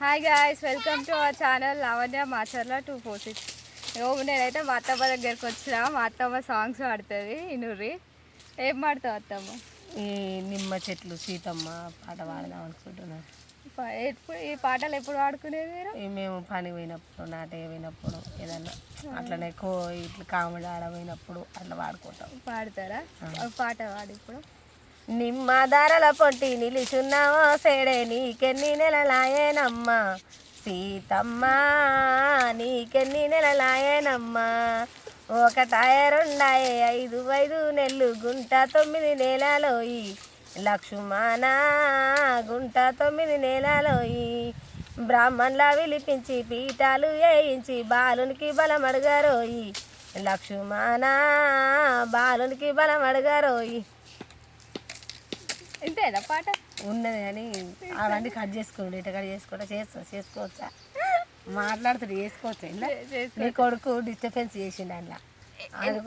Hi guys welcome to our channel Lavanya Macherla two four six O నేనైతే మా అత్తమ్మ దగ్గరికి వచ్చిన మా అత్తమ్మ సాంగ్స్ పాడుతుంది ఇనుర్రి. ఏం పాడుతావు అత్తమ్మ? ఈ నిమ్మ చెట్లు సీతమ్మ పాట పాడదాం అనుకుంటున్నాను ఎప్పుడు ఈ పాటలు ఎప్పుడు పాడుకునేది మీరు? మేము పని పోయినప్పుడు నాటే పోయినప్పుడు ఏదన్నా అట్లనే కో ఇట్లా కామెడీ ఆడ పోయినప్పుడు అట్లా పాడుకుంటాం. పాడతారా? పాట పాడు ఇప్పుడు. నిమ్మ ధారల పొట్టి నిలిచున్నావో సేడే నీకెన్ని నెలలాయేనమ్మా. సీతమ్మ నీకెన్ని నెలలాయేనమ్మా. ఒకటాయ రెండాయే ఐదు ఐదు నెల్లు గుంట తొమ్మిది నెలలోయి. లక్ష్మణ గుంట తొమ్మిది నెలలోయి. బ్రాహ్మణుల విలిపించి పీఠాలు వేయించి బాలునికి బలం అడగారోయి లక్ష్మణ బాలునికి బలం అడగరోయి ఇంతేనా పాట? ఉన్నది కానీ అవన్నీ కట్ చేసుకోండి ఇట కట్ చేసుకుంటా చేస్తా చేసుకోవచ్చా? మాట్లాడుతాడు చేసుకోవచ్చా. నీ కొడుకు డిస్టర్బెన్స్ చేసిండు అందులో. అది